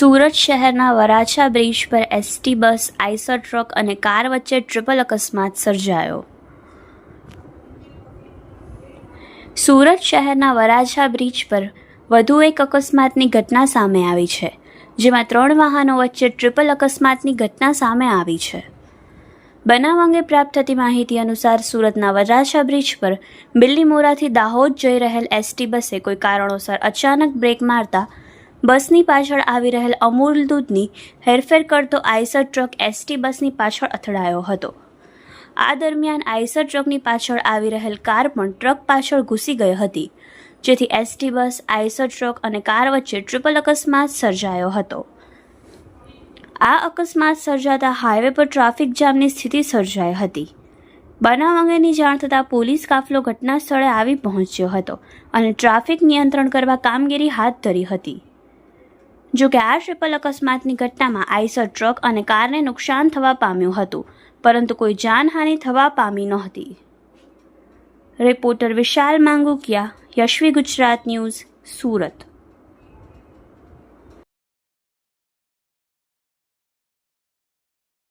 સુરત શહેરના વરાછા બ્રિજ પર ST bus, Eicher truck અને કાર વચ્ચે ટ્રિપલ અકસ્માત સર્જાયો. સુરત શહેરના વરાછા બ્રિજ પર વધુ એક અકસ્માતની ઘટના સામે આવી છે, જેમાં ત્રણ વાહનો વચ્ચે ટ્રિપલ અકસ્માતની ઘટના સામે આવી છે. બનાવ અંગે પ્રાપ્ત થતી માહિતી અનુસાર સુરતના વરાછા બ્રિજ પર બિલ્લીમોરાથી દાહોદ જઈ રહેલ એસટી બસે કોઈ કારણોસર અચાનક બ્રેક મારતા બસની પાછળ આવી રહેલ અમૂલ દૂધની હેરફેર કરતો આઈસર ટ્રક એસટી બસની પાછળ અથડાયો હતો. આ દરમિયાન આઈસર ટ્રકની પાછળ આવી રહેલ કાર પણ ટ્રક પાછળ ઘૂસી ગઈ હતી, જેથી એસટી બસ, આઈસર ટ્રક અને કાર વચ્ચે ટ્રિપલ અકસ્માત સર્જાયો હતો. આ અકસ્માત સર્જાતા હાઈવે પર ટ્રાફિક જામની સ્થિતિ સર્જાઈ હતી. બનાવ અંગેની જાણ થતાં પોલીસ કાફલો ઘટના સ્થળે આવી પહોંચ્યો હતો અને ટ્રાફિક નિયંત્રણ કરવા કામગીરી હાથ ધરી હતી. જો કે આ ટ્રિપલ અકસ્માતની ઘટનામાં આઈસર ટ્રક અને કારને નુકસાન થવા પામ્યું હતું, પરંતુ કોઈ જાનહાનિ થવા પામી નહોતી. Reporter Vishal Mangukiya, Yashvi Gujarat news, Surat.